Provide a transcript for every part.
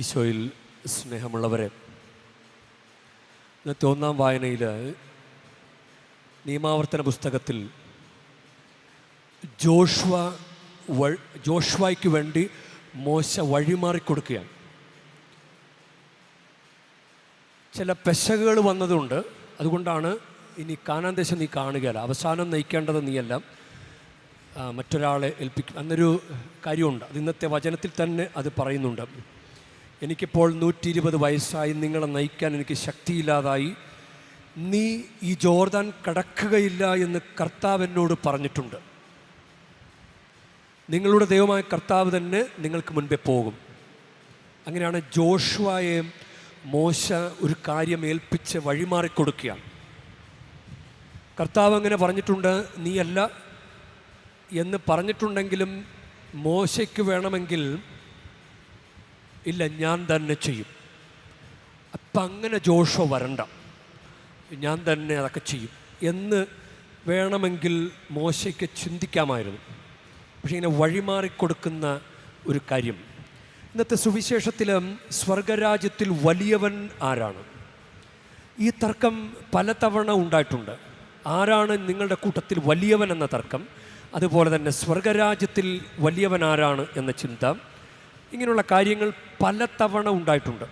ഈശോയിൽ സ്നേഹമുള്ളവരെ ഇന്നത്തെ ഒന്നാം വായനയിൽ നിയമാവർത്തന പുസ്തകത്തിൽ ജോഷ്വ ജോഷ്വായ്ക്ക് വേണ്ടി മോശ വഴിമാറിക്കൊടുക്കുകയാണ്. ചില പെശകുകൾ വന്നതുകൊണ്ട് അതുകൊണ്ടാണ് ഇനി കാനാൻ ദേശം നീ കാണുകയല്ല. അവസാനം നയിക്കേണ്ടത് നീയല്ല. മറ്റൊരാളെ ഏൽപ്പിക്കും എന്നൊരു കാര്യമുണ്ട്. അത് ഇന്നത്തെ വചനത്തിൽ തന്നെ അത് പറയുന്നുണ്ട്. എനിക്കിപ്പോൾ നൂറ്റി ഇരുപത് വയസ്സായി നിങ്ങളെ നയിക്കാൻ എനിക്ക് ശക്തിയില്ലാതായി. നീ ഈ ജോർദാൻ കടക്കുകയില്ല എന്ന് കർത്താവ് എന്നോട് പറഞ്ഞിട്ടുണ്ട്. നിങ്ങളുടെ ദൈവമായ കർത്താവ് തന്നെ നിങ്ങൾക്ക് മുൻപേ പോകും. അങ്ങനെയാണ് ജോഷുവായെ മോശ ഒരു കാര്യം ഏൽപ്പിച്ച് വഴിമാറിക്കൊടുക്കുകയാണ്. കർത്താവ് അങ്ങനെ പറഞ്ഞിട്ടുണ്ട് നീയല്ല എന്ന് പറഞ്ഞിട്ടുണ്ടെങ്കിലും മോശയ്ക്ക് വേണമെങ്കിൽ ഇല്ല ഞാൻ തന്നെ ചെയ്യും. അപ്പം അങ്ങനെ ജോഷോ വരണ്ട. ഞാൻ തന്നെ അതൊക്കെ ചെയ്യും. എന്ന് വേണമെങ്കിൽ മോശയ്ക്ക് ചിന്തിക്കാമായിരുന്നു. പക്ഷേ ഇങ്ങനെ വഴിമാറിക്കൊടുക്കുന്ന ഒരു കാര്യം. ഇന്നത്തെ സുവിശേഷത്തിൽ സ്വർഗരാജ്യത്തിൽ വലിയവൻ ആരാണ്? ഈ തർക്കം പലതവണ ഉണ്ടായിട്ടുണ്ട്. ആരാണ് നിങ്ങളുടെ കൂട്ടത്തിൽ വലിയവൻ എന്ന തർക്കം? അതുപോലെ തന്നെ സ്വർഗരാജ്യത്തിൽ വലിയവൻ ആരാണ് എന്ന ചിന്ത. ഇങ്ങനെയുള്ള കാര്യങ്ങൾ പലതവണ ഉണ്ടായിട്ടുണ്ട്.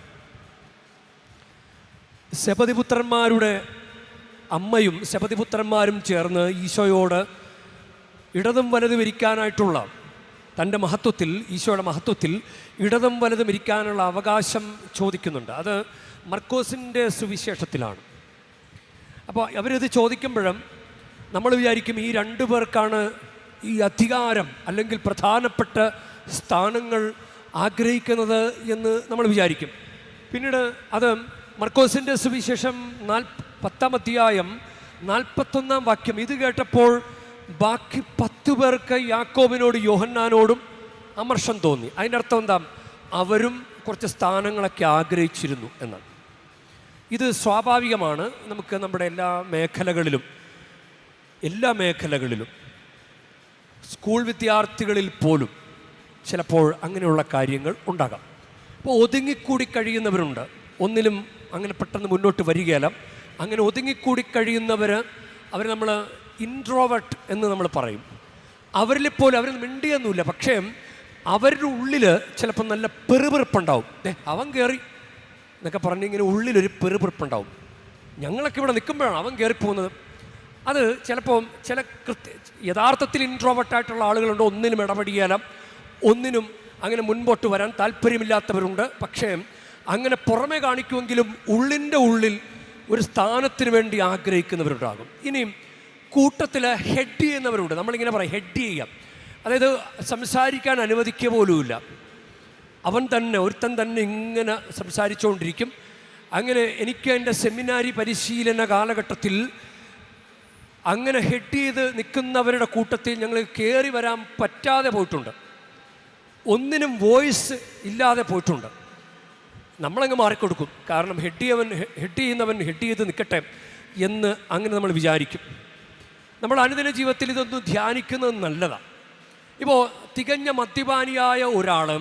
ശപതിപുത്രന്മാരുടെ അമ്മയും ശപതിപുത്രന്മാരും ചേർന്ന് ഈശോയോട് ഇടതും വലതും ഇരിക്കാനായിട്ടുള്ള തന്റെ മഹത്വത്തിൽ ഈശോയുടെ മഹത്വത്തിൽ ഇടതും വലതും ഇരിക്കാനുള്ള അവകാശം ചോദിക്കുന്നുണ്ട്. അത് മർക്കോസിന്റെ സുവിശേഷത്തിലാണ്. അപ്പോൾ അവരിത് ചോദിക്കുമ്പോഴും നമ്മൾ വിചാരിക്കും ഈ രണ്ടു പേർക്കാണ് ഈ അധികാരം അല്ലെങ്കിൽ പ്രധാനപ്പെട്ട സ്ഥാനങ്ങൾ ആഗ്രഹിക്കുന്നത് എന്ന് നമ്മൾ വിചാരിക്കും. പിന്നീട് അത് മർക്കോസിന്റെ സുവിശേഷം നാൽ പത്താം അധ്യായം നാൽപ്പത്തൊന്നാം വാക്യം. ഇത് കേട്ടപ്പോൾ ബാക്കി പത്തു പേർക്ക് യാക്കോബിനോട് യോഹന്നാനോടും അമർഷം തോന്നി. അതിന്റെ അർത്ഥം എന്താ? അവരും കുറച്ച് സ്ഥാനങ്ങളൊക്കെ ആഗ്രഹിച്ചിരുന്നു എന്നാണ്. ഇത് സ്വാഭാവികമാണ്. നമുക്ക് നമ്മുടെ എല്ലാ മേഖലകളിലും എല്ലാ മേഖലകളിലും സ്കൂൾ വിദ്യാർത്ഥികളിൽ പോലും ചിലപ്പോൾ അങ്ങനെയുള്ള കാര്യങ്ങൾ ഉണ്ടാകാം. അപ്പോൾ ഒതുങ്ങിക്കൂടി കഴിയുന്നവരുണ്ട്. ഒന്നിലും അങ്ങനെ പെട്ടെന്ന് മുന്നോട്ട് വരികയല്ല. അങ്ങനെ ഒതുങ്ങിക്കൂടി കഴിയുന്നവർ അവർ നമ്മൾ ഇൻട്രോവർട്ട് എന്ന് നമ്മൾ പറയും. അവരിൽ പോലും അവർ മിണ്ടിയൊന്നുമില്ല. പക്ഷേ അവരുടെ ഉള്ളിൽ ചിലപ്പോൾ നല്ല പെറുപെറുപ്പുണ്ടാവും. ദേ അവൻ കയറി എന്നൊക്കെ പറഞ്ഞ് ഇങ്ങനെ ഉള്ളിലൊരു പെറുപെറുപ്പുണ്ടാവും. ഞങ്ങളൊക്കെ ഇവിടെ നിൽക്കുമ്പോഴാണ് അവൻ കയറിപ്പോകുന്നത് അത് ചിലപ്പോൾ ചില കൃത്യ യഥാർത്ഥത്തിൽ ഇൻട്രോവർട്ടായിട്ടുള്ള ആളുകളുണ്ട്. ഒന്നിലും ഇടപെടിയാല ഒന്നിനും അങ്ങനെ മുൻപോട്ട് വരാൻ താല്പര്യമില്ലാത്തവരുണ്ട്. പക്ഷേ അങ്ങനെ പുറമെ കാണിക്കുമെങ്കിലും ഉള്ളിന്റെ ഉള്ളിൽ ഒരു സ്ഥാനത്തിന് വേണ്ടി ആഗ്രഹിക്കുന്നവരുണ്ടാകും. ഇനിയും കൂട്ടത്തിൽ ഹെഡ് ചെയ്യുന്നവരുണ്ട്. നമ്മളിങ്ങനെ പറയും ഹെഡ് ചെയ്യാം അതായത് സംസാരിക്കാൻ അനുവദിക്കുക പോലുമില്ല. അവൻ തന്നെ ഒരുത്തൻ തന്നെ ഇങ്ങനെ സംസാരിച്ചുകൊണ്ടിരിക്കും. അങ്ങനെ എനിക്ക് എന്റെ സെമിനാരി പരിശീലന കാലഘട്ടത്തിൽ അങ്ങനെ ഹെഡ് ചെയ്ത് നിൽക്കുന്നവരുടെ കൂട്ടത്തിൽ ഞങ്ങൾ കയറി വരാൻ പറ്റാതെ പോയിട്ടുണ്ട്. ഒന്നിനും വോയിസ് ഇല്ലാതെ പോയിട്ടുണ്ട്. നമ്മളങ്ങ് മാറിക്കൊടുക്കും. കാരണം ഹെഡ് ചെയ്യവൻ ഹെഡ് ചെയ്യുന്നവൻ ഹെഡ് ചെയ്ത് നിൽക്കട്ടെ എന്ന് അങ്ങനെ നമ്മൾ വിചാരിക്കും. നമ്മൾ അനുദിന ജീവിതത്തിൽ ഇതൊന്നും ധ്യാനിക്കുന്നത് നല്ലതാണ്. ഇപ്പോൾ തികഞ്ഞ മദ്യപാനിയായ ഒരാൾ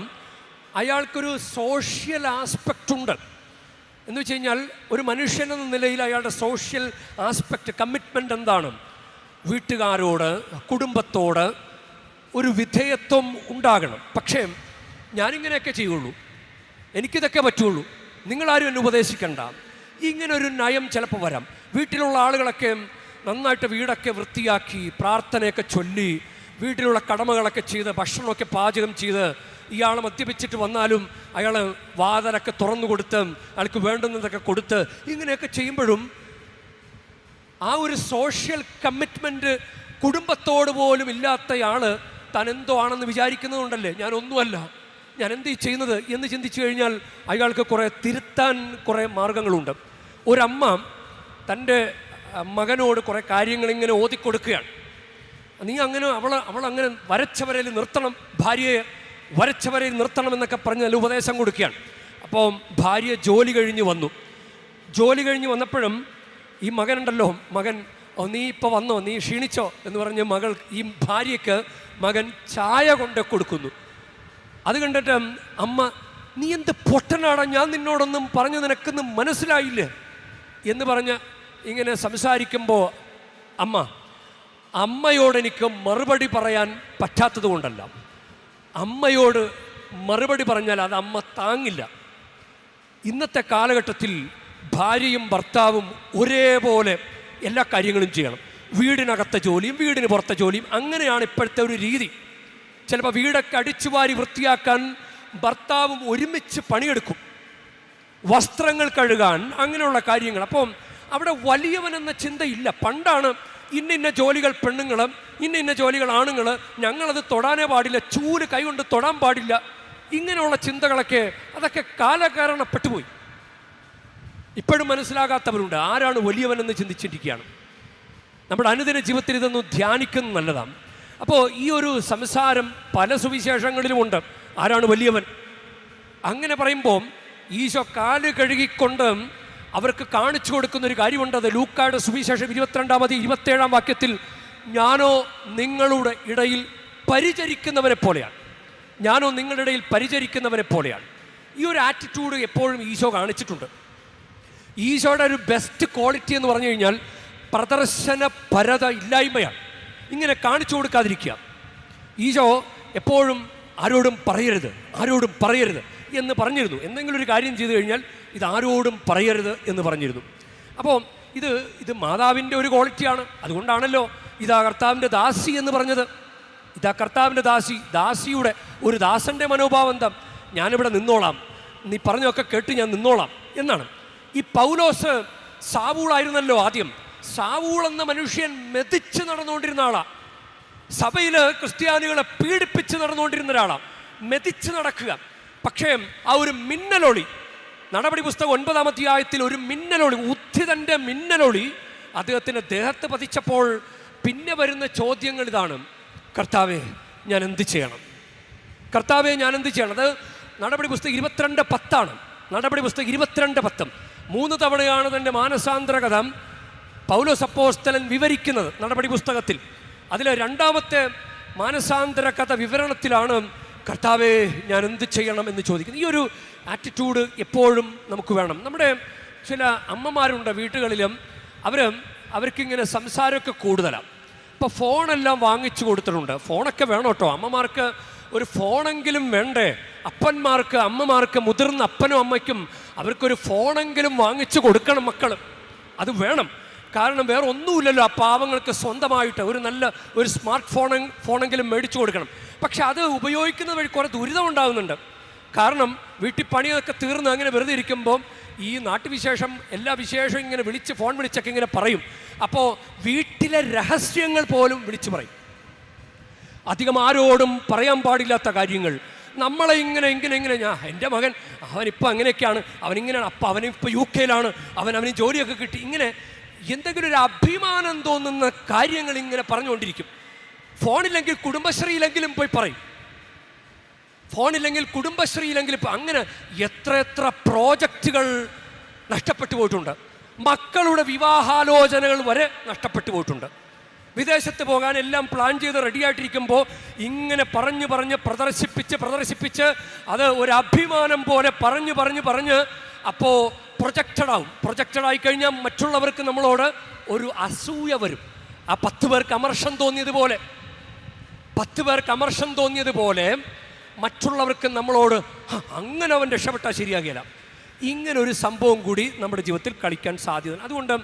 അയാൾക്കൊരു സോഷ്യൽ ആസ്പെക്റ്റ് ഉണ്ട്. എന്ന് വെച്ച് കഴിഞ്ഞാൽ ഒരു മനുഷ്യൻ എന്ന നിലയിൽ അയാളുടെ സോഷ്യൽ ആസ്പെക്റ്റ് കമ്മിറ്റ്മെന്റ് എന്താണ്? വീട്ടുകാരോട് കുടുംബത്തോട് ഒരു വിധേയത്വം ഉണ്ടാകണം. പക്ഷേ ഞാനിങ്ങനെയൊക്കെ ചെയ്യുള്ളൂ. എനിക്കിതൊക്കെ പറ്റുള്ളൂ. നിങ്ങളാരും എന്നെ ഉപദേശിക്കണ്ട. ഇങ്ങനൊരു നയം ചിലപ്പോൾ വരാം. വീട്ടിലുള്ള ആളുകളൊക്കെ നന്നായിട്ട് വീടൊക്കെ വൃത്തിയാക്കി പ്രാർത്ഥനയൊക്കെ ചൊല്ലി വീട്ടിലുള്ള കടമകളൊക്കെ ചെയ്ത് ഭക്ഷണമൊക്കെ പാചകം ചെയ്ത് ഇയാൾ മദ്യപിച്ചിട്ട് വന്നാലും അയാൾ വാതലൊക്കെ തുറന്നു കൊടുത്ത് അയാൾക്ക് വേണ്ടുന്നതൊക്കെ കൊടുത്ത് ഇങ്ങനെയൊക്കെ ചെയ്യുമ്പോഴും ആ ഒരു സോഷ്യൽ കമ്മിറ്റ്മെന്റ് കുടുംബത്തോട് പോലും ഇല്ലാത്തയാൾ താൻ എന്തോ ആണെന്ന് വിചാരിക്കുന്നതുകൊണ്ടല്ലേ ഞാൻ ഒന്നുമല്ല ഞാൻ എന്ത് ചെയ്യുന്നത് എന്ന് ചിന്തിച്ചു കഴിഞ്ഞാൽ അയാൾക്ക് കുറേ തിരുത്താൻ കുറേ മാർഗങ്ങളുണ്ട്. ഒരമ്മ തന്റെ മകനോട് കുറേ കാര്യങ്ങൾ ഇങ്ങനെ ഓതിക്കൊടുക്കുകയാണ്. നീ അങ്ങനെ അവൾ അവൾ അങ്ങനെ വരച്ചവരയിൽ നിർത്തണം ഭാര്യയെ വരച്ചവരയിൽ നിർത്തണം എന്നൊക്കെ പറഞ്ഞ് നല്ല ഉപദേശം കൊടുക്കുകയാണ്. അപ്പോൾ ഭാര്യ ജോലി കഴിഞ്ഞ് വന്നു. ജോലി കഴിഞ്ഞ് വന്നപ്പോഴും ഈ മകനുണ്ടല്ലോ മകൻ ഓ നീ ഇപ്പോൾ വന്നോ? നീ ക്ഷീണിച്ചോ? എന്ന് പറഞ്ഞ് മകൾ ഈ ഭാര്യയ്ക്ക് മകൻ ചായ കൊണ്ട് കൊടുക്കുന്നു. അത് കണ്ടിട്ട് അമ്മ നീ എന്ത് പൊട്ടനാടാ? ഞാൻ നിന്നോടൊന്നും പറഞ്ഞു നിനക്കൊന്നും മനസ്സിലായില്ലേ? എന്ന് പറഞ്ഞ് ഇങ്ങനെ സംസാരിക്കുമ്പോൾ അമ്മ അമ്മയോടെനിക്ക് മറുപടി പറയാൻ പറ്റാത്തത് കൊണ്ടല്ല. അമ്മയോട് മറുപടി പറഞ്ഞാൽ അത് അമ്മ താങ്ങില്ല. ഇന്നത്തെ കാലഘട്ടത്തിൽ ഭാര്യയും ഭർത്താവും ഒരേപോലെ എല്ലാ കാര്യങ്ങളും ചെയ്യണം. വീടിനകത്തെ ജോലിയും വീടിന് പുറത്തെ ജോലിയും അങ്ങനെയാണ് ഇപ്പോഴത്തെ ഒരു രീതി. ചിലപ്പോൾ വീടൊക്കെ അടിച്ചു വാരി വൃത്തിയാക്കാൻ ഭർത്താവും ഒരുമിച്ച് പണിയെടുക്കും. വസ്ത്രങ്ങൾ കഴുകാൻ അങ്ങനെയുള്ള കാര്യങ്ങൾ. അപ്പം അവിടെ വലിയവൻ എന്ന ചിന്തയില്ല. പണ്ടാണ് ഇന്ന ഇന്ന ജോലികൾ പെണ്ണുങ്ങൾ ഇന്ന ഇന്ന ജോലികൾ ആണുങ്ങൾ ഞങ്ങളത് തൊടാനേ പാടില്ല ചൂൽ കൈകൊണ്ട് തൊടാൻ പാടില്ല. ഇങ്ങനെയുള്ള ചിന്തകളൊക്കെ അതൊക്കെ കാലകാരണപ്പെട്ടുപോയി. ഇപ്പോഴും മനസ്സിലാകാത്തവരുണ്ട്. ആരാണ് വലിയവനെന്ന് ചിന്തിച്ചിരിക്കുകയാണ്. നമ്മുടെ അനുദിന ജീവിതത്തിൽ ഇതൊന്നും ധ്യാനിക്കുന്നത് നല്ലതാണ്. അപ്പോൾ ഈ ഒരു സംസാരം പല സുവിശേഷങ്ങളിലുമുണ്ട്. ആരാണ് വലിയവൻ? അങ്ങനെ പറയുമ്പോൾ ഈശോ കാൽ കഴുകിക്കൊണ്ട് അവർക്ക് കാണിച്ചു കൊടുക്കുന്ന ഒരു കാര്യമുണ്ട്. അത് ലൂക്കായുടെ സുവിശേഷം ഇരുപത്തിരണ്ടാമത് ഇരുപത്തേഴാം വാക്യത്തിൽ ഞാനോ നിങ്ങളുടെ ഇടയിൽ പരിചരിക്കുന്നവരെ പോലെയാണ്. ഞാനോ നിങ്ങളുടെ ഇടയിൽ പരിചരിക്കുന്നവരെ പോലെയാണ്. ഈ ഒരു ആറ്റിറ്റ്യൂഡ് എപ്പോഴും ഈശോ കാണിച്ചിട്ടുണ്ട്. ഈശോയുടെ ഒരു ബെസ്റ്റ് ക്വാളിറ്റി എന്ന് പറഞ്ഞു കഴിഞ്ഞാൽ പ്രദർശന പരത ഇല്ലായ്മയാണ്. ഇങ്ങനെ കാണിച്ചു കൊടുക്കാതിരിക്കുക. ഈശോ എപ്പോഴും ആരോടും പറയരുത് ആരോടും പറയരുത് എന്ന് പറഞ്ഞിരുന്നു. എന്തെങ്കിലും ഒരു കാര്യം ചെയ്തു കഴിഞ്ഞാൽ ഇത് ആരോടും പറയരുത് എന്ന് പറഞ്ഞിരുന്നു. അപ്പോൾ ഇത് ഇത് മാതാവിന്റെ ഒരു ക്വാളിറ്റിയാണ് അതുകൊണ്ടാണല്ലോ ഇതാ കർത്താവിന്റെ ദാസി എന്ന് പറഞ്ഞത്. ഇതാ കർത്താവിന്റെ ദാസി ദാസിയുടെ ഒരു ദാസന്റെ മനോഭാവം എന്താ? ഞാനിവിടെ നിന്നോളാം. നീ പറഞ്ഞൊക്കെ കേട്ട് ഞാൻ നിന്നോളാം എന്നാണ്. ഈ പൗലോസ് സാവൂളായിരുന്നല്ലോ ആദ്യം. സാവൂൾ എന്ന മനുഷ്യൻ മെതിച്ച് നടന്നുകൊണ്ടിരുന്ന ആളാണ് സഭയിൽ ക്രിസ്ത്യാനികളെ പീഡിപ്പിച്ച് നടന്നുകൊണ്ടിരുന്ന ഒരാളാണ് മെതിച്ച് നടക്കുക. പക്ഷേ ആ ഒരു മിന്നലൊളി നടപടി പുസ്തകം ഒൻപതാം അധ്യായത്തിൽ ഒരു മിന്നലൊളി ഉദ്ധിതന്റെ മിന്നലൊളി അദ്ദേഹത്തിന്റെ ദേഹത്ത് പതിച്ചപ്പോൾ പിന്നെ വരുന്ന ചോദ്യങ്ങൾ ഇതാണ്. കർത്താവെ ഞാൻ എന്ത് ചെയ്യണം? കർത്താവെ ഞാൻ എന്ത് ചെയ്യണം? അത് നടപടി പുസ്തകം ഇരുപത്തിരണ്ട് പത്താണ്. നടപടി പുസ്തകം ഇരുപത്തിരണ്ട് പത്തും. മൂന്ന് തവണയാണ് തന്റെ മാനസാന്തര കഥ പൗലോസ് അപ്പോസ്തലൻ വിവരിക്കുന്നത് നടപടി പുസ്തകത്തിൽ. അതിലെ രണ്ടാമത്തെ മാനസാന്തര കഥ വിവരണത്തിലാണ് കർത്താവെ ഞാൻ എന്ത് ചെയ്യണം എന്ന് ചോദിക്കുന്നത്. ഈ ഒരു ആറ്റിറ്റ്യൂഡ് എപ്പോഴും നമുക്ക് വേണം. നമ്മുടെ ചില അമ്മമാരുണ്ട് വീട്ടുകളിലും അവർ അവർക്കിങ്ങനെ സംസാരമൊക്കെ കൂടുതലാണ് ഇപ്പോൾ ഫോണെല്ലാം വാങ്ങിച്ചു കൊടുത്തിട്ടുണ്ട്. ഫോണൊക്കെ വേണം കേട്ടോ. അമ്മമാർക്ക് ഒരു ഫോണെങ്കിലും വേണ്ടേ? അപ്പന്മാർക്ക് അമ്മമാർക്ക് മുതിർന്ന അപ്പനും അമ്മയ്ക്കും അവർക്കൊരു ഫോണെങ്കിലും വാങ്ങിച്ചു കൊടുക്കണം മക്കൾ അത് വേണം. കാരണം വേറെ ഒന്നുമില്ലല്ലോ ആ പാവങ്ങൾക്ക് സ്വന്തമായിട്ട് ഒരു നല്ല ഒരു സ്മാർട്ട് ഫോൺ ഫോണെങ്കിലും മേടിച്ചു കൊടുക്കണം. പക്ഷെ അത് ഉപയോഗിക്കുന്ന വഴി കുറേ ദുരിതം ഉണ്ടാകുന്നുണ്ട് കാരണം വീട്ടിൽ പണിയൊക്കെ തീർന്ന് അങ്ങനെ വെറുതെ ഇരിക്കുമ്പോൾ ഈ നാട്ടുവിശേഷം എല്ലാ വിശേഷവും ഇങ്ങനെ വിളിച്ച് ഫോൺ വിളിച്ചൊക്കെ ഇങ്ങനെ പറയും. അപ്പോൾ വീട്ടിലെ രഹസ്യങ്ങൾ പോലും വിളിച്ചു പറയും. അധികം ആരോടും പറയാൻ പാടില്ലാത്ത കാര്യങ്ങൾ. നമ്മളെ ഇങ്ങനെ ഇങ്ങനെ ഇങ്ങനെ. ഞാൻ എന്റെ മകൻ അവനിപ്പോൾ അങ്ങനെയൊക്കെയാണ്. അവനിങ്ങനെയാണ്. അപ്പം അവനിപ്പോൾ യു കെയിലാണ്. അവൻ അവന് ജോലിയൊക്കെ കിട്ടി. ഇങ്ങനെ എന്തെങ്കിലും ഒരു അഭിമാനം തോന്നുന്ന കാര്യങ്ങൾ ഇങ്ങനെ പറഞ്ഞുകൊണ്ടിരിക്കും. ഫോണില്ലെങ്കിൽ കുടുംബശ്രീയിലെങ്കിലും പോയി പറയും. ഫോണില്ലെങ്കിൽ കുടുംബശ്രീയിലെങ്കിലും ഇപ്പം അങ്ങനെ എത്ര എത്ര പ്രോജക്റ്റുകൾ നഷ്ടപ്പെട്ടു പോയിട്ടുണ്ട്. മക്കളുടെ വിവാഹാലോചനകൾ വരെ നഷ്ടപ്പെട്ടു പോയിട്ടുണ്ട്. വിദേശത്ത് പോകാൻ എല്ലാം പ്ലാൻ ചെയ്ത് റെഡിയായിട്ടിരിക്കുമ്പോൾ ഇങ്ങനെ പറഞ്ഞു പറഞ്ഞ് പ്രദർശിപ്പിച്ച് പ്രദർശിപ്പിച്ച് അത് ഒരു അഭിമാനം പോലെ പറഞ്ഞു പറഞ്ഞു പറഞ്ഞ് അപ്പോൾ പ്രൊജക്റ്റഡ് ആവും. പ്രൊജക്റ്റഡ് ആയി കഴിഞ്ഞാൽ മറ്റുള്ളവർക്ക് നമ്മളോട് ഒരു അസൂയ വരും. ആ പത്ത് പേർക്ക് അമർഷം തോന്നിയതുപോലെ പത്ത് പേർക്ക് അമർഷം തോന്നിയതുപോലെ മറ്റുള്ളവർക്ക് നമ്മളോട് അങ്ങനെ അവൻ രക്ഷപ്പെട്ടാൽ ശരിയാകില്ല ഇങ്ങനെ ഒരു സംഭവം കൂടി നമ്മുടെ ജീവിതത്തിൽ കളിക്കാൻ സാധ്യത അതുകൊണ്ട്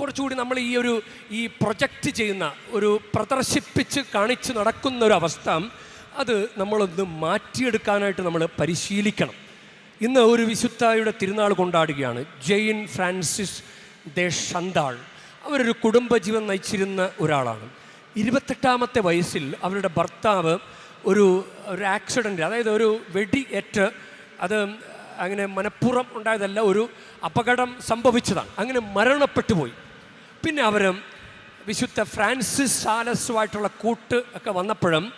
കുറച്ചുകൂടി നമ്മൾ ഈ ഒരു ഈ പ്രൊജക്റ്റ് ചെയ്യുന്ന ഒരു പ്രദർശിപ്പിച്ച് കാണിച്ച് നടക്കുന്ന ഒരു അവസ്ഥ അത് നമ്മളൊന്ന് മാറ്റിയെടുക്കാനായിട്ട് നമ്മൾ പരിശീലിക്കണം. ഇന്ന് ഒരു വിശുദ്ധയുടെ തിരുനാൾ കൊണ്ടാടുകയാണ്. Jane Frances de Chantal. അവരൊരു കുടുംബജീവൻ നയിച്ചിരുന്ന ഒരാളാണ്. ഇരുപത്തെട്ടാമത്തെ വയസ്സിൽ അവരുടെ ഭർത്താവ് ഒരു ഒരു ആക്സിഡന്റ് അതായത് ഒരു വെടിയേറ്റ് അത് അങ്ങനെ മനഃപൂർവം ഉണ്ടായതല്ല ഒരു അപകടം സംഭവിച്ചതാണ്. അങ്ങനെ മരണപ്പെട്ടു പോയി പിന്നെ അവർ വിശുദ്ധ ഫ്രാൻസിസ് സാലസുമായിട്ടുള്ള കൂട്ട് ഒക്കെ വന്നപ്പോഴും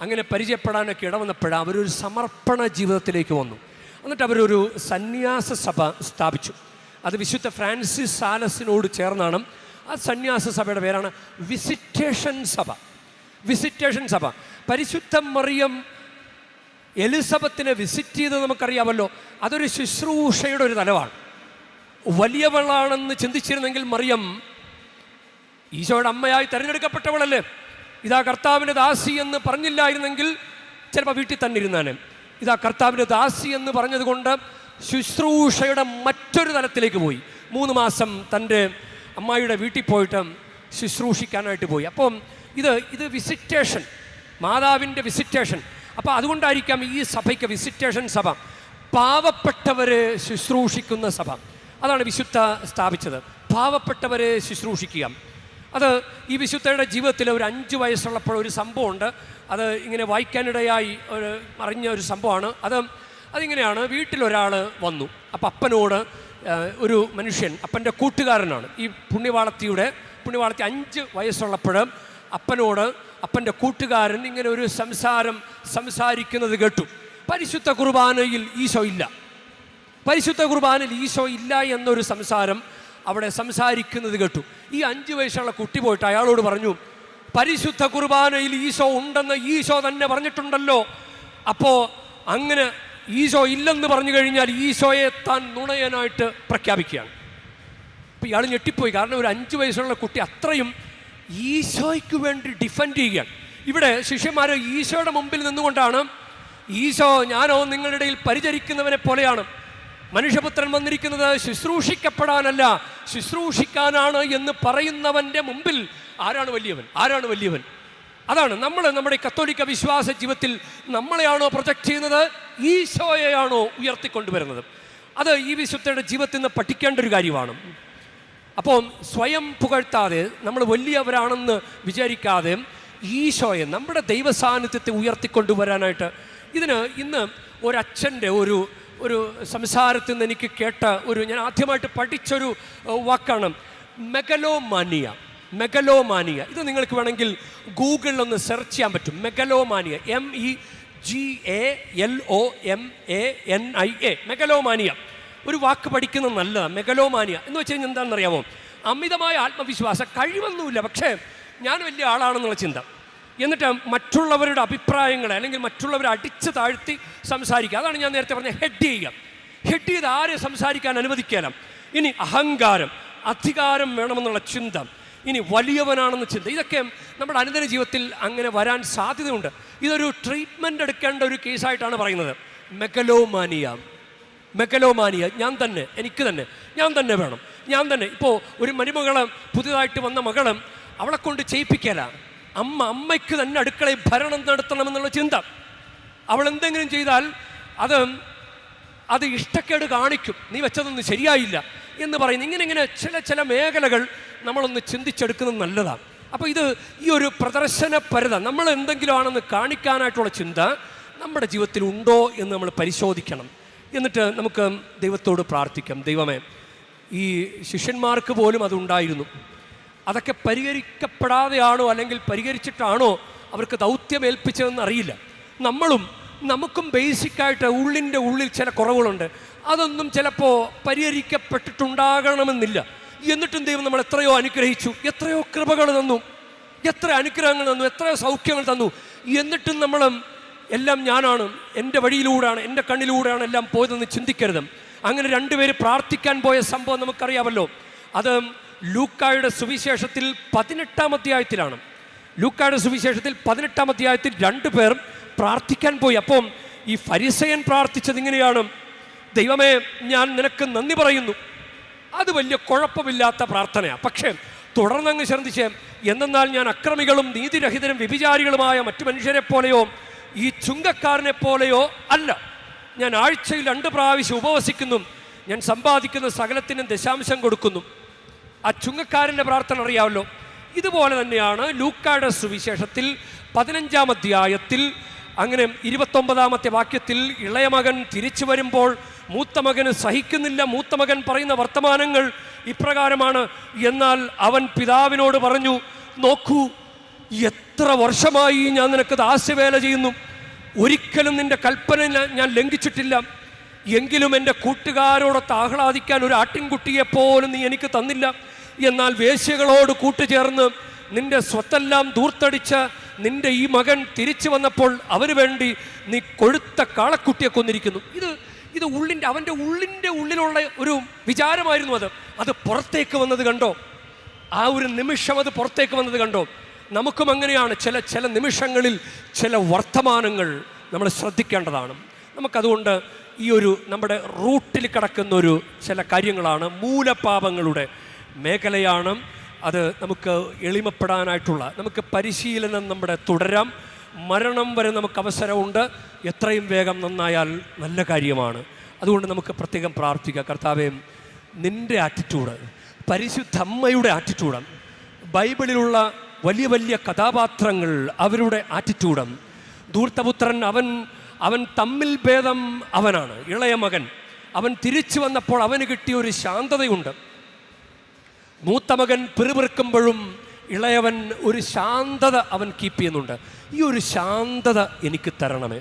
അങ്ങനെ പരിചയപ്പെടാനൊക്കെ ഇടവന്നപ്പോഴും അവരൊരു സമർപ്പണ ജീവിതത്തിലേക്ക് വന്നു. എന്നിട്ട് അവരൊരു സന്യാസ സഭ സ്ഥാപിച്ചു. അത് വിശുദ്ധ ഫ്രാൻസിസ് സാലസിനോട് ചേർന്നാണ്. ആ സന്യാസ സഭയുടെ പേരാണ് വിസിറ്റേഷൻ സഭ. വിസിറ്റേഷൻ സഭ. പരിശുദ്ധ മറിയം എലിസബത്തിനെ വിസിറ്റ് ചെയ്തത് നമുക്കറിയാമല്ലോ. അതൊരു ശുശ്രൂഷയുടെ ഒരു തലമാണ് വലിയവളാണെന്ന് ചിന്തിച്ചിരുന്നെങ്കിൽ മറിയം ഈശോയുടെ അമ്മയായി തിരഞ്ഞെടുക്കപ്പെട്ടവളല്ലേ? ഇതാ കർത്താവിന്റെ ദാസി എന്ന് പറഞ്ഞില്ലായിരുന്നെങ്കിൽ ചിലപ്പോൾ വീട്ടിൽ തന്നെ ഇരുന്നാണ് ഇതാ കർത്താവിന്റെ ദാസി എന്ന് പറഞ്ഞതുകൊണ്ട് ശുശ്രൂഷയുടെ മറ്റൊരു തലത്തിലേക്ക് പോയി. മൂന്ന് മാസം തന്റെ അമ്മായിയുടെ വീട്ടിൽ പോയിട്ട് ശുശ്രൂഷിക്കാനായിട്ട് പോയി. അപ്പം ഇത് ഇത് വിസിറ്റേഷൻ മാതാവിന്റെ വിസിറ്റേഷൻ അപ്പോൾ അതുകൊണ്ടായിരിക്കാം ഈ സഭയ്ക്ക് വിസിറ്റേഷൻ സഭ. പാവപ്പെട്ടവരെ ശുശ്രൂഷിക്കുന്ന സഭ. അതാണ് വിശുദ്ധ സ്ഥാപിച്ചത്. പാവപ്പെട്ടവരെ ശുശ്രൂഷിക്കുക. അത് ഈ വിശുദ്ധയുടെ ജീവിതത്തിൽ ഒരു അഞ്ച് വയസ്സുള്ളപ്പോൾ ഒരു സംഭവമുണ്ട്. അത് ഇങ്ങനെ വായിക്കാനിടയായി ഒരു അറിഞ്ഞ ഒരു സംഭവമാണ്. അത് അതിങ്ങനെയാണ്. വീട്ടിലൊരാൾ വന്നു. അപ്പം അപ്പനോട് ഒരു മനുഷ്യൻ അപ്പന്റെ കൂട്ടുകാരനാണ്. ഈ പുണ്യവാളത്തിയുടെ പുണ്യവാളത്തി അഞ്ച് വയസ്സുള്ളപ്പോൾ അപ്പനോട് അപ്പന്റെ കൂട്ടുകാരൻ ഇങ്ങനെ ഒരു സംസാരം സംസാരിക്കുന്നത് കേട്ടു. പരിശുദ്ധ കുർബാനയിൽ ഈശോ ഇല്ല. പരിശുദ്ധ കുർബാനയിൽ ഈശോ ഇല്ല എന്നൊരു സംസാരം അവിടെ സംസാരിക്കുന്നത് കേട്ടു. ഈ അഞ്ച് വയസ്സുള്ള കുട്ടി പോയിട്ട് അയാളോട് പറഞ്ഞു പരിശുദ്ധ കുർബാനയിൽ ഈശോ ഉണ്ടെന്ന് ഈശോ തന്നെ പറഞ്ഞിട്ടുണ്ടല്ലോ. അപ്പോൾ അങ്ങനെ ഈശോ ഇല്ലെന്ന് പറഞ്ഞു കഴിഞ്ഞാൽ ഈശോയെ താൻ നുണയനായിട്ട് പ്രഖ്യാപിക്കുകയാണ്. അപ്പോൾ ഇയാൾ ഞെട്ടിപ്പോയി. കാരണം ഒരു അഞ്ച് വയസ്സുള്ള കുട്ടി അത്രയും ഈശോയ്ക്ക് വേണ്ടി ഡിഫെൻഡ് ചെയ്യുകയാണ്. ഇവിടെ ശിഷ്യന്മാർ ഈശോയുടെ മുമ്പിൽ നിന്നുകൊണ്ടാണ് ഈശോ ഞാനോ നിങ്ങളുടെ ഇടയിൽ പരിചരിക്കുന്നവനെ പോലെയാണ്. മനുഷ്യപുത്രൻ വന്നിരിക്കുന്നത് ശുശ്രൂഷിക്കപ്പെടാനല്ല ശുശ്രൂഷിക്കാനാണ് എന്ന് പറയുന്നവന്റെ മുമ്പിൽ ആരാണ് വലിയവൻ? ആരാണ് വലിയവൻ? അതാണ് നമ്മൾ നമ്മുടെ കത്തോലിക്ക വിശ്വാസ ജീവിതത്തിൽ നമ്മളെയാണോ പ്രൊജക്റ്റ് ചെയ്യുന്നത്? ഈശോയെയാണോ ഉയർത്തിക്കൊണ്ടുവരുന്നത്? അത് ഈ വിശുദ്ധയുടെ ജീവിതത്തിൽ നിന്ന് പഠിക്കേണ്ട ഒരു കാര്യമാണ്. അപ്പോൾ സ്വയം പുകഴ്ത്താതെ നമ്മൾ വലിയവരാണെന്ന് വിചാരിക്കാതെ ഈശോയെ നമ്മുടെ ദൈവസാന്നിധ്യത്തെ ഉയർത്തിക്കൊണ്ടുവരാനായിട്ട് ഇതിന് ഇന്ന് ഒരച്ഛന്റെ ഒരു ഒരു സംസാരത്തിൽ നിന്ന് എനിക്ക് കേട്ട ഒരു ഞാൻ ആദ്യമായിട്ട് പഠിച്ചൊരു വാക്കാണ് മെഗലോമാനിയ. മെഗലോമാനിയ. ഇത് നിങ്ങൾക്ക് വേണമെങ്കിൽ ഗൂഗിളിൽ ഒന്ന് സെർച്ച് ചെയ്യാൻ പറ്റും. Megalomania. M E G A L O M A N I A megalomania. ഒരു വാക്ക് പഠിക്കുന്നത് നല്ലതാണ് മെഗലോമാനിയ. എന്ന് വെച്ച് കഴിഞ്ഞാൽ എന്താണെന്ന് അറിയാമോ അമിതമായ ആത്മവിശ്വാസം കഴിവൊന്നുമില്ല. പക്ഷേ ഞാൻ വലിയ ആളാണെന്നുള്ള ചിന്ത. എന്നിട്ട് മറ്റുള്ളവരുടെ അഭിപ്രായങ്ങളെ അല്ലെങ്കിൽ മറ്റുള്ളവരെ അടിച്ച് താഴ്ത്തി സംസാരിക്കുക. അതാണ് ഞാൻ നേരത്തെ പറഞ്ഞ ഹെഡ് ചെയ്യുക. ഹെഡ് ചെയ്ത് ആരെ സംസാരിക്കാൻ അനുവദിക്കണം ഇനി അഹങ്കാരം അധികാരം വേണമെന്നുള്ള ചിന്ത. ഇനി വലിയവനാണെന്ന ചിന്ത. ഇതൊക്കെ നമ്മുടെ അനുദിന ജീവിതത്തിൽ അങ്ങനെ വരാൻ സാധ്യതയുണ്ട്. ഇതൊരു ട്രീറ്റ്മെന്റ് എടുക്കേണ്ട ഒരു കേസായിട്ടാണ് പറയുന്നത്. മെഗലോമാനിയ. മെഗലോമാനിയ ഞാൻ തന്നെ എനിക്ക് തന്നെ ഞാൻ തന്നെ വേണം ഞാൻ തന്നെ. ഇപ്പോൾ ഒരു മരുമകളെ പുതിയതായിട്ട് വന്ന മകളും അവളെ കൊണ്ട് ചെയ്യിപ്പിക്കല. അമ്മ അമ്മയ്ക്ക് തന്നെ അടുക്കളയിൽ ഭരണം നടത്തണമെന്നുള്ള ചിന്ത. അവൾ എന്തെങ്കിലും ചെയ്താൽ അത് അത് ഇഷ്ടക്കേട് കാണിക്കും. നീ വെച്ചതൊന്നും ശരിയായില്ല എന്ന് പറയുന്നു ഇങ്ങനെ ഇങ്ങനെ ചില ചില മേഖലകൾ നമ്മളൊന്ന് ചിന്തിച്ചെടുക്കുന്നത് നല്ലതാണ് അപ്പോൾ ഇത് ഈ ഒരു പ്രദർശന പരത നമ്മൾ എന്തെങ്കിലും ആണെന്ന് കാണിക്കാനായിട്ടുള്ള ചിന്ത നമ്മുടെ ജീവിതത്തിൽ ഉണ്ടോ എന്ന് നമ്മൾ പരിശോധിക്കണം. എന്നിട്ട് നമുക്ക് ദൈവത്തോട് പ്രാർത്ഥിക്കാം. ദൈവമേ ഈ ശിഷ്യന്മാർക്ക് പോലും അതുണ്ടായിരുന്നു അതൊക്കെ പരിഹരിക്കപ്പെടാതെയാണോ അല്ലെങ്കിൽ പരിഹരിച്ചിട്ടാണോ അവർക്ക് ദൗത്യമേൽപ്പിച്ചതെന്ന് അറിയില്ല. നമ്മളും നമുക്കും ബേസിക്കായിട്ട് ഉള്ളിന്റെ ഉള്ളിൽ ചില കുറവുകളുണ്ട്. അതൊന്നും ചിലപ്പോൾ പരിഹരിക്കപ്പെട്ടിട്ടുണ്ടാകണമെന്നില്ല. എന്നിട്ടും ദൈവം നമ്മൾ എത്രയോ അനുഗ്രഹിച്ചു. എത്രയോ കൃപകൾ തന്നു. എത്ര അനുഗ്രഹങ്ങൾ തന്നു. എത്രയോ സൗഖ്യങ്ങൾ തന്നു. എന്നിട്ടും നമ്മൾ എല്ലാം ഞാനാണ്. എന്റെ വഴിയിലൂടെയാണ് എന്റെ കണ്ണിലൂടെയാണ് എല്ലാം പോയതെന്ന് ചിന്തിക്കരുത്. അങ്ങനെ രണ്ടുപേര് പ്രാർത്ഥിക്കാൻ പോയ സംഭവം നമുക്കറിയാമല്ലോ. അത് ലൂക്കായുടെ സുവിശേഷത്തിൽ പതിനെട്ടാം അധ്യായത്തിലാണ്. ലൂക്കായുടെ സുവിശേഷത്തിൽ പതിനെട്ടാം അധ്യായത്തിൽ രണ്ടുപേർ പ്രാർത്ഥിക്കാൻ പോയി. അപ്പം ഈ ഫരിസയൻ പ്രാർത്ഥിച്ചത് ഇങ്ങനെയാണ്. ദൈവമേ ഞാൻ നിനക്ക് നന്ദി പറയുന്നു. അത് വലിയ കുഴപ്പമില്ലാത്ത പ്രാർത്ഥനയാണ് പക്ഷേ തുടർന്നങ്ങ് ശ്രദ്ധിച്ച് എന്തെന്നാൽ ഞാൻ അക്രമികളും നീതിരഹിതരും വ്യഭിചാരികളുമായ മറ്റു മനുഷ്യരെ പോലെയോ ഈ ചുങ്കക്കാരനെ പോലെയോ അല്ല. ഞാൻ ആഴ്ചയിൽ രണ്ട് പ്രാവശ്യം ഉപവസിക്കുന്നു. ഞാൻ സമ്പാദിക്കുന്ന സകലത്തിനും ദശാംശം കൊടുക്കുന്നു. ആ ചുങ്കക്കാരന്റെ പ്രാർത്ഥന അറിയാമല്ലോ. ഇതുപോലെ തന്നെയാണ് ലൂക്കായുടെ സുവിശേഷത്തിൽ പതിനഞ്ചാം അധ്യായത്തിൽ അങ്ങനെ ഇരുപത്തൊമ്പതാമത്തെ വാക്യത്തിൽ ഇളയ മകൻ തിരിച്ചു വരുമ്പോൾ മൂത്ത മകന് സഹിക്കുന്നില്ല മൂത്ത മകൻ പറയുന്ന വർത്തമാനങ്ങൾ ഇപ്രകാരമാണ്. എന്നാൽ അവൻ പിതാവിനോട് പറഞ്ഞു നോക്കൂ എത്ര വർഷമായി ഞാൻ നിനക്ക് ദാസ്യവേല ചെയ്യുന്നു? ഒരിക്കലും നിന്റെ കൽപ്പന ഞാൻ- ലംഘിച്ചിട്ടില്ല. എങ്കിലും എന്റെ കൂട്ടുകാരോടൊത്ത് ആഹ്ലാദിക്കാൻ ഒരു ആട്ടിൻകുട്ടിയെ പോലും നീ എനിക്ക് തന്നില്ല. എന്നാൽ വേശ്യകളോട് കൂട്ടുചേർന്ന് നിന്റെ സ്വത്തെല്ലാം ദൂർത്തടിച്ച് നിന്റെ ഈ മകൻ തിരിച്ചു വന്നപ്പോൾ അവന് വേണ്ടി നീ കൊഴുത്ത കാളക്കുട്ടിയെ കൊന്നിരിക്കുന്നു. ഇത് ഇത് ഉള്ളിന്റെ അവന്റെ ഉള്ളിന്റെ ഉള്ളിലുള്ള ഒരു വിചാരമായിരുന്നു അത്. അത് പുറത്തേക്ക് വന്നത് കണ്ടോ? ആ ഒരു നിമിഷം അത് പുറത്തേക്ക് വന്നത് കണ്ടോ? നമുക്കും അങ്ങനെയാണ്. ചില ചില നിമിഷങ്ങളിൽ ചില വർത്തമാനങ്ങൾ നമ്മൾ ശ്രദ്ധിക്കേണ്ടതാണ്. നമുക്കതുകൊണ്ട് ഈ ഒരു നമ്മുടെ റൂട്ടിൽ കിടക്കുന്ന ഒരു ചില കാര്യങ്ങളാണ്. മൂലപാപങ്ങളുടെ മേഖലയാണ് അത് നമുക്ക് എളിമപ്പെടാനായിട്ടുള്ള. നമുക്ക് പരിശീലനം നമ്മുടെ തുടരാം. മരണം വരെ നമുക്ക് അവസരമുണ്ട്. എത്രയും വേഗം നന്നായാൽ നല്ല കാര്യമാണ്. അതുകൊണ്ട് നമുക്ക് പ്രത്യേകം പ്രാർത്ഥിക്കുക കർത്താവേ നിന്റെ ആറ്റിറ്റ്യൂഡ് പരിശുദ്ധമ്മയുടെ ആറ്റിറ്റ്യൂഡ് ബൈബിളിലുള്ള വലിയ വലിയ കഥാപാത്രങ്ങൾ അവരുടെ ആറ്റിറ്റ്യൂഡം ധൂർത്തപുത്രൻ അവൻ അവൻ തമ്മിൽ ഭേദം അവനാണ് ഇളയ മകൻ. അവൻ തിരിച്ചു വന്നപ്പോൾ അവന് കിട്ടിയ ഒരു ശാന്തതയുണ്ട്. മൂത്ത മകൻ പിറുപിറുക്കുമ്പോഴും ഇളയവൻ ഒരു ശാന്തത അവൻ കീപ്പ് ചെയ്യുന്നുണ്ട്. ഈ ഒരു ശാന്തത എനിക്ക് തരണമേ.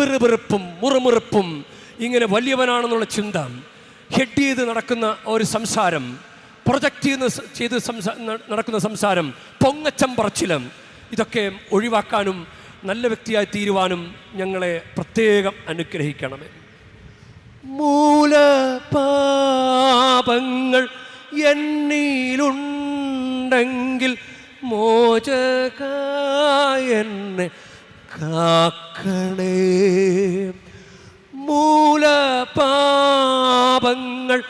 പിറുപിറുപ്പും മുറുമുറുപ്പും ഇങ്ങനെ വലിയവനാണെന്നുള്ള ചിന്ത. ഹെഡ് ചെയ്ത് നടക്കുന്ന ഒരു സംസാരം. പ്രൊജക്റ്റ് ചെയ്യുന്ന ചെയ്ത് നടക്കുന്ന സംസാരം പൊങ്ങച്ചം പറച്ചിലും. ഇതൊക്കെ ഒഴിവാക്കാനും നല്ല വ്യക്തിയായി തീരുവാനും ഞങ്ങളെ പ്രത്യേകം അനുഗ്രഹിക്കണമേ. മൂലപാപങ്ങൾ എന്നിലുണ്ടെങ്കിൽ മോചക എന്നെ കാക്കണേ. മൂലപാപങ്ങൾ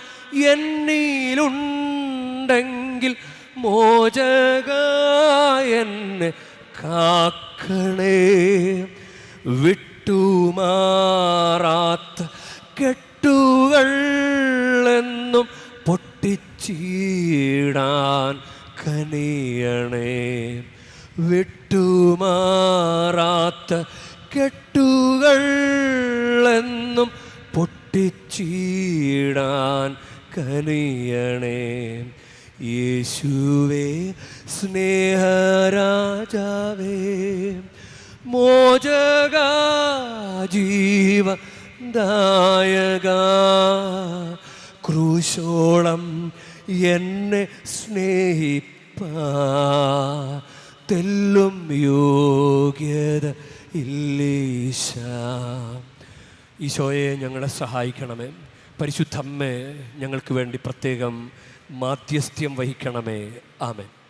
എന്നിലുണ്ടെങ്കിൽ മോചക എന്നെ കാക്കണേ. വിട്ടുമാറാത്ത കെട്ടുകൾ എന്നും പൊട്ടിച്ചീടാൻ കനിയണേ. വിട്ടുമാറാത്ത കെട്ടുകൾ എന്നും പൊട്ടിച്ചീടാൻ കനിയണേ. യേശുവേ സ്നേഹരാജാവേ മോചക ജീവ ദായക ക്രൂശോളം എന്നെ സ്നേഹിപ്പ തെല്ലും യോഗ്യത ഇല്ലീശ. ഈശോയെ ഞങ്ങളെ സഹായിക്കണമേ. പരിശുദ്ധമ്മേ ഞങ്ങൾക്ക് വേണ്ടി പ്രത്യേകം മാധ്യസ്ഥ്യം വഹിക്കണമേ. ആമേൻ.